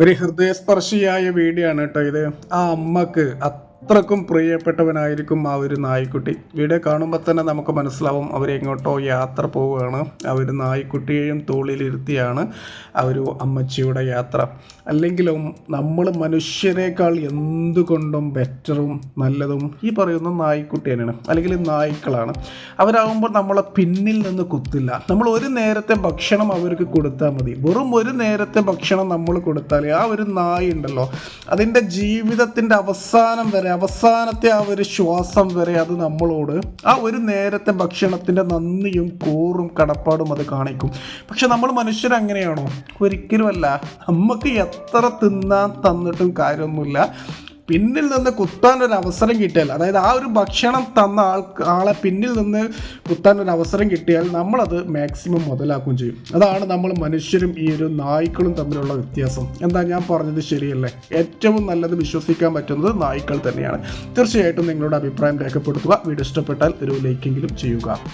ഒരു ഹൃദയസ്പർശിയായ വീഡിയോ ആണ് കേട്ടോ ഇത്. ആ അമ്മയ്ക്ക് അത്രക്കും പ്രിയപ്പെട്ടവനായിരിക്കും ആ ഒരു നായ്ക്കുട്ടി. വീഡിയോ കാണുമ്പോൾ തന്നെ നമുക്ക് മനസ്സിലാവും അവരെങ്ങോട്ടോ യാത്ര പോവുകയാണ്. ആ ഒരു നായ്ക്കുട്ടിയെയും തോളിലിരുത്തിയാണ് ആ ഒരു അമ്മച്ചിയുടെ യാത്ര. അല്ലെങ്കിലും നമ്മൾ മനുഷ്യരെക്കാൾ എന്തുകൊണ്ടും ബെറ്ററും നല്ലതും ഈ പറയുന്ന നായ്ക്കുട്ടി തന്നെയാണ്. അല്ലെങ്കിൽ നായ്ക്കളാണ്. അവരാകുമ്പോൾ നമ്മളെ പിന്നിൽ നിന്ന് കുത്തില്ല. നമ്മൾ ഒരു നേരത്തെ ഭക്ഷണം അവർക്ക് കൊടുത്താൽ മതി. വെറും ഒരു നേരത്തെ ഭക്ഷണം നമ്മൾ കൊടുത്താൽ ആ ഒരു നായ ഉണ്ടല്ലോ. അതിന്റെ ജീവിതത്തിന്റെ അവസാനം വരെ അവസാനത്തെ ആ ഒരു ശ്വാസം വരെ അത് നമ്മളോട് ആ ഒരു നേരത്തെ ഭക്ഷണത്തിന്റെ നന്ദിയും കൂറും കടപ്പാടും അത് കാണിക്കും. പക്ഷെ നമ്മൾ മനുഷ്യർ അങ്ങനെയാണോ? ഒരിക്കലുമല്ല. നമുക്ക് എത്ര തിന്നാൻ തന്നിട്ടും കാര്യമൊന്നുമില്ല. പിന്നിൽ നിന്ന് കുത്താൻ ഒരു അവസരം കിട്ടിയാൽ അതായത് ആ ഒരു ഭക്ഷണം തന്ന ആൾ ആളെ പിന്നിൽ നിന്ന് കുത്താൻ ഒരു അവസരം കിട്ടിയാൽ നമ്മളത് മാക്സിമം മുതലാക്കുകയും ചെയ്യും. അതാണ് നമ്മൾ മനുഷ്യരും ഈ ഒരു നായ്ക്കളും തമ്മിലുള്ള വ്യത്യാസം. എന്താ ഞാൻ പറഞ്ഞത് ശരിയല്ലേ? ഏറ്റവും നല്ലത് വിശ്വസിക്കാൻ പറ്റുന്നത് നായ്ക്കൾ തന്നെയാണ്. തീർച്ചയായിട്ടും നിങ്ങളുടെ അഭിപ്രായം രേഖപ്പെടുത്തുക. വീഡിയോ ഇഷ്ടപ്പെട്ടാൽ ഒരു ലൈക്കെങ്കിലും ചെയ്യുക.